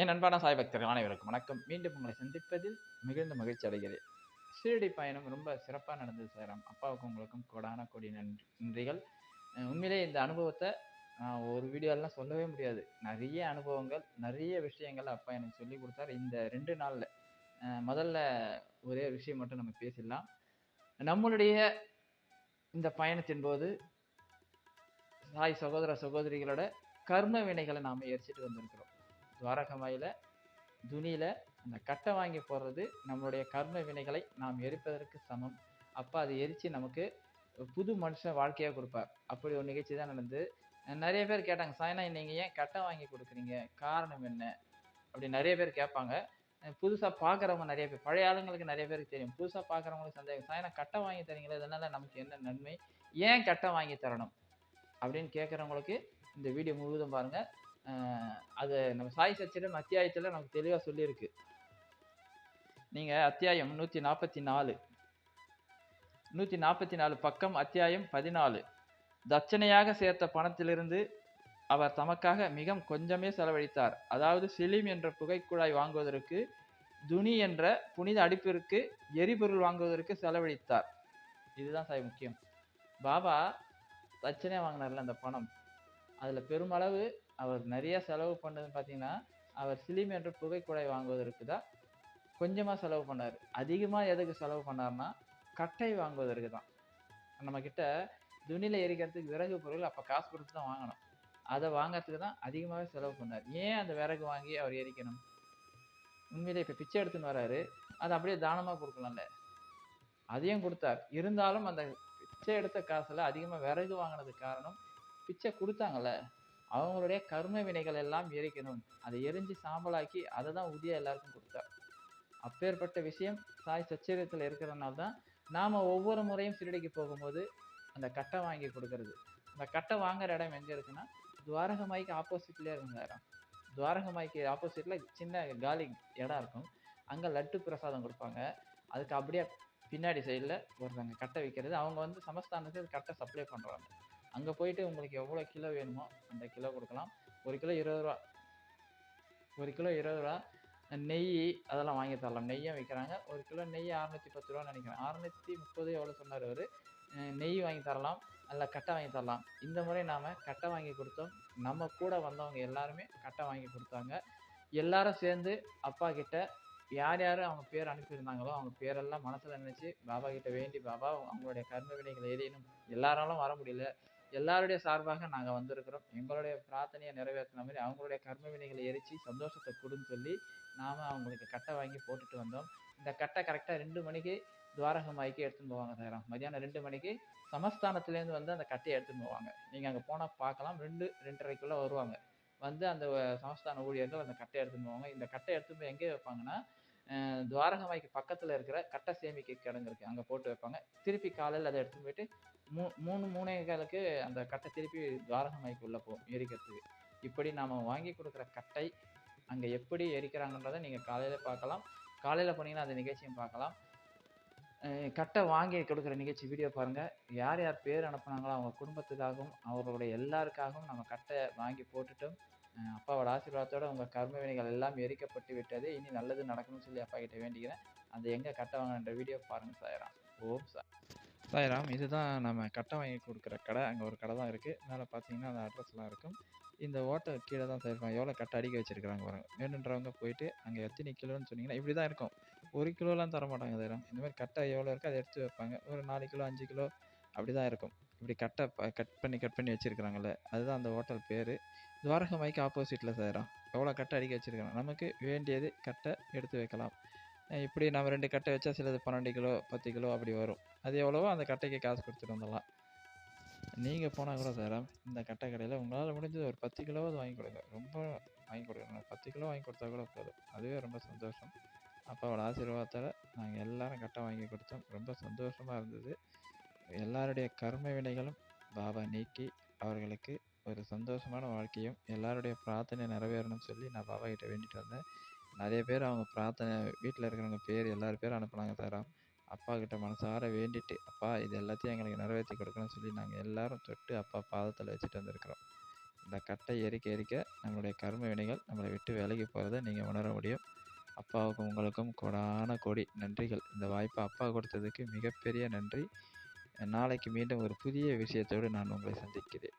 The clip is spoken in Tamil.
என் அன்பான சாய் பக்தர்கள் அனைவருக்கும் வணக்கம். மீண்டும் உங்களை சந்திப்பதில் மிகுந்த மகிழ்ச்சி அடைகிறேன். ஷீரடி பயணம் ரொம்ப சிறப்பாக நடந்தது சாராம் அப்பாவுக்கும் உங்களுக்கும் கோடான கோடி நன்றி நன்றிகள். உண்மையிலே இந்த அனுபவத்தை நான் ஒரு வீடியோலாம் சொல்லவே முடியாது. நிறைய அனுபவங்கள் நிறைய விஷயங்கள் அப்பா எனக்கு சொல்லி கொடுத்தாரு. இந்த ரெண்டு நாளில் முதல்ல ஒரே விஷயம் மட்டும் நம்ம பேசிடலாம். நம்மளுடைய இந்த பயணத்தின் போது சாய் சகோதர சகோதரிகளோட கர்ம வினைகளை நாம் எரிச்சிட்டு வந்திருக்கிறோம். துவாரகமாயில துணியில அந்த கட்டை வாங்கி போடுறது நம்மளுடைய கர்ம வினைகளை நாம் எரிப்பதற்கு சமம். அப்போ அதை எரித்து நமக்கு புது மனுஷன் வாழ்க்கையாக கொடுப்பார். அப்படி ஒரு நிகழ்ச்சி தான் நடந்து நிறைய பேர் கேட்டாங்க சாய்னா நீங்கள் ஏன் கட்டை வாங்கி கொடுக்குறீங்க? காரணம் என்ன? அப்படி நிறைய பேர் கேட்பாங்க. புதுசாக பார்க்குறவங்க நிறைய பேர் பழைய ஆளுங்களுக்கு நிறைய பேருக்கு தெரியும். புதுசாக பார்க்குறவங்களுக்கு சந்தேகம் சாய்னா கட்டை வாங்கி தரீங்களா? இதனால் நமக்கு என்ன நன்மை? ஏன் கட்டை வாங்கி தரணும்? அப்படின்னு கேட்குறவங்களுக்கு இந்த வீடியோ முழுவதும் பாருங்கள் அது நம்ம சாய் சச்சிடம் அத்தியாயத்தில் நமக்கு தெளிவாக சொல்லியிருக்கு. நீங்கள் அத்தியாயம் நூற்றி நாற்பத்தி நாலு. நூற்றி நாற்பத்தி நாலு பக்கம் அத்தியாயம் பதினாலு. தட்சணையாக சேர்த்த பணத்திலிருந்து அவர் தமக்காக மிக கொஞ்சமே செலவழித்தார். அதாவது சிலிம் என்ற புகைக்குழாய் வாங்குவதற்கு துணி என்ற புனித அடிப்பிற்கு எரிபொருள் வாங்குவதற்கு செலவழித்தார். இதுதான் சாய் முக்கியம். பாபா தட்சணையாக வாங்கினார்ல அந்த பணம்? அதில் பெருமளவு அவர் நிறைய செலவு பண்ணதுன்னு பார்த்தீங்கன்னா அவர் சிலிம் என்ற புகைக்குடை வாங்குவதற்கு தான் கொஞ்சமாக செலவு பண்ணார். அதிகமாக எதுக்கு செலவு பண்ணார்னா கட்டை வாங்குவதற்கு தான் நம்மக்கிட்ட துணியில் எரிக்கிறதுக்கு விறகு பொருள் அப்போ காசு கொடுத்து தான் வாங்கணும். அதை வாங்கிறதுக்கு தான் அதிகமாகவே செலவு பண்ணார். ஏன் அந்த விறகு வாங்கி அவர் எரிக்கணும்? உண்மையிலே இப்போ பிச்சை எடுத்துன்னு வராரு. அதை அப்படியே தானமாக கொடுக்கலாம்ல? அதையும் கொடுத்தார். இருந்தாலும் அந்த பிச்சை எடுத்த காசில் அதிகமாக விறகு வாங்கினதுக்கு காரணம் பிச்சை கொடுத்தாங்கல்ல அவங்களுடைய கர்ம வினைகள் எல்லாம் எரிக்கணும். அதை எரிஞ்சு சாம்பலாக்கி அதை தான் உதியா எல்லாருக்கும் கொடுத்தார் அப்பேற்பட்ட விஷயம் சாய் சச்சரியத்தில் இருக்கிறதுனால தான் நாம் ஒவ்வொரு முறையும் சிறுடிக்கு போகும்போது அந்த கட்டை வாங்கி கொடுக்கறது. அந்த கட்டை வாங்குற இடம் எங்கே இருக்குன்னா துவாரகமாய்க்கு ஆப்போசிட்லேயே துவாரக துவாரகமாய்க்கு ஆப்போசிட்டில் சின்ன காலி இடம் இருக்கும். அங்கே லட்டு பிரசாதம் கொடுப்பாங்க. அதுக்கு அப்படியே பின்னாடி சைடில் ஒருத்தவங்க கட்டை விற்கிறது அவங்க வந்து சமஸ்தானத்துக்கு கட்டை சப்ளை பண்ணுறாங்க அங்கே போயிட்டு உங்களுக்கு எவ்வளோ கிலோ வேணுமோ அந்த கிலோ கொடுக்கலாம். ஒரு கிலோ இருபது ரூபா. ஒரு கிலோ இருபது ரூபா. நெய் அதெல்லாம் வாங்கி தரலாம். நெய்யும் விற்கிறாங்க ஒரு கிலோ நெய் அறநூற்றி பத்து ரூபான்னு நினைக்கிறேன். அறநூற்றி முப்பது எவ்வளோ சொன்னார் அவர்? நெய் வாங்கி தரலாம். அல்ல கட்டை வாங்கி தரலாம். இந்த முறை நாம் கட்டை வாங்கி கொடுத்தோம். நம்ம கூட வந்தவங்க எல்லாருமே கட்டை வாங்கி கொடுத்தாங்க. எல்லாரும் சேர்ந்து அப்பா கிட்ட யார் யார் அவங்க பேர் அனுப்பியிருந்தாங்களோ அவங்க பேரெல்லாம் மனசில் நினச்சி பாபா கிட்ட வேண்டி பாபா அவங்களுடைய கர்ம வினைகள் எரியணும் எல்லாராலும் வர முடியல. எல்லாருடைய சார்பாக நாங்கள் வந்திருக்கிறோம். எங்களுடைய பிரார்த்தனையை நிறைவேற்றின மாதிரி அவங்களுடைய கர்ம வினைகளை எரித்து சந்தோஷத்தை கொடுன்னு சொல்லி நாம் அவங்களுக்கு கட்டை வாங்கி போட்டுட்டு வந்தோம். இந்த கட்டை கரெக்டாக ரெண்டு மணிக்கு துவாரகமாய்க்கு எடுத்துன்னு போவாங்க சார். மதியானம் ரெண்டு மணிக்கு சமஸ்தானத்துலேருந்து வந்து அந்த கட்டையை எடுத்துன்னு போவாங்க. நீங்கள் அங்கே போனால் பார்க்கலாம். ரெண்டு ரெண்டரைக்குள்ளே வருவாங்க. வந்து அந்த சமஸ்தான ஊழியர்கள் அந்த கட்டை எடுத்துன்னு போவாங்க. இந்த கட்டை எடுத்துன்னு போய் எங்கே வைப்பாங்கன்னா துவாரகமாய்க்கு பக்கத்தில் இருக்கிற கட்டை சேமிக்க கிடங்கு இருக்குது அங்கே போட்டு வைப்பாங்க. திருப்பி காலையில் அதை எடுத்துன்னு போயிட்டு மூ மூணு மூணைகளுக்கு அந்த கட்டை திருப்பி துவாரகமாய்க்கு உள்ளே போகும் எரிக்கிறதுக்கு. இப்படி நாம் வாங்கி கொடுக்குற கட்டை அங்கே எப்படி எரிக்கிறாங்கன்றதை நீங்கள் காலையில் பார்க்கலாம். காலையில் போனீங்கன்னா அந்த நிகழ்ச்சியும் பார்க்கலாம். கட்டை வாங்கி கொடுக்குற நிகழ்ச்சி வீடியோ பாருங்கள் யார் யார் பேர் அனுப்புனாங்களோ அவங்க குடும்பத்துக்காகவும் அவர்களுடைய எல்லாருக்காகவும் நம்ம கட்டை வாங்கி போட்டுட்டோம். அப்பாவோட ஆசீர்வாதத்தோட உங்கள் கர்ம வினைகள் எல்லாம் எரிக்கப்பட்டு விட்டது. இனி நல்லது நடக்கணும்னு சொல்லி அப்பா கிட்ட வேண்டிக்கிறேன். அந்த எங்கே கட்டை வாங்கின்ற வீடியோ பாருங்கள் சாயராம். ஓம் சார் சாய்ராம் இதுதான் நம்ம கட்டை வாங்கி கொடுக்குற கடை. அங்கே ஒரு கடை தான் இருக்குது மேலே பார்த்தீங்கன்னா அந்த அட்ரஸ்லாம் இருக்கும். இந்த ஓட்டை கீழே தான் சாயிருப்பாங்க எவ்வளோ கட்டை அடிக்க வச்சிருக்கிறாங்க பாருங்க. வேணுன்றவங்க போயிட்டு அங்கே எத்தனை கிலோன்னு சொன்னீங்கன்னா இப்படி தான் இருக்கும். ஒரு கிலோலாம் தர மாட்டாங்க சாய்ராம். இந்த மாதிரி கட்டை எவ்வளோ இருக்கோ அதை எடுத்து வைப்பாங்க. ஒரு நாலு கிலோ அஞ்சு கிலோ அப்படி தான் இருக்கும். இப்படி கட்டை கட் பண்ணி கட் பண்ணி வச்சுருக்குறாங்கல்ல அதுதான் அந்த ஹோட்டல் பேர். துவாரகமாய்க்கு ஆப்போசிட்டில் சாயிரம் எவ்வளோ கட்டை அடிக்க வச்சுருக்காங்க? நமக்கு வேண்டியது கட்டை எடுத்து வைக்கலாம். இப்படி நம்ம ரெண்டு கட்டை வச்சா சிலது பன்னெண்டு கிலோ பத்து கிலோ அப்படி வரும். அது எவ்வளவோ அந்த கட்டைக்கு காசு கொடுத்துட்டு வந்துடலாம். நீங்கள் போனால் கூட சார் இந்த கட்டை கடையில் உங்களால் முடிஞ்சது ஒரு பத்து கிலோவாவது வாங்கி கொடுங்க. ரொம்ப வாங்கி கொடுக்கணும் பத்து கிலோ வாங்கி கொடுத்தா கூட போதும். அதுவே ரொம்ப சந்தோஷம். அப்பாவோட ஆசீர்வாதத்தால் நாங்கள் எல்லோரும் கட்டை வாங்கி கொடுத்தோம். ரொம்ப சந்தோஷமாக இருந்தது. எல்லாருடைய கர்ம வினைகளும் பாபா நீக்கி அவர்களுக்கு ஒரு சந்தோஷமான வாழ்க்கையும் எல்லாருடைய பிரார்த்தனை நிறைவேறணும்னு சொல்லி நான் பாபா கிட்ட வேண்டிட்டு வந்தேன். நிறைய பேர் அவங்க பிரார்த்தனை வீட்டில் இருக்கிறவங்க பேர் எல்லாரும் பேரும் அனுப்புனாங்க சாராம் அப்பா கிட்ட மனசார வேண்டிட்டு அப்பா இது எல்லாத்தையும் எங்களுக்கு நிறைவேற்றி கொடுக்கணும்னு சொல்லி நாங்கள் எல்லாரும் தொட்டு அப்பா பாதத்தில் வச்சுட்டு வந்திருக்கிறோம். இந்த கட்டை எரிக்க எரிக்க நம்மளுடைய கர்ம வினைகள் நம்மளை விட்டு விலகி போகிறத நீங்கள் உணர முடியும். அப்பாவுக்கும் உங்களுக்கும் கொடான கொடி நன்றிகள். இந்த வாய்ப்பை அப்பா கொடுத்ததுக்கு மிகப்பெரிய நன்றி. நாளைக்கு மீண்டும் ஒரு புதிய விஷயத்தோடு நான் உங்களை சந்திக்கிறேன்.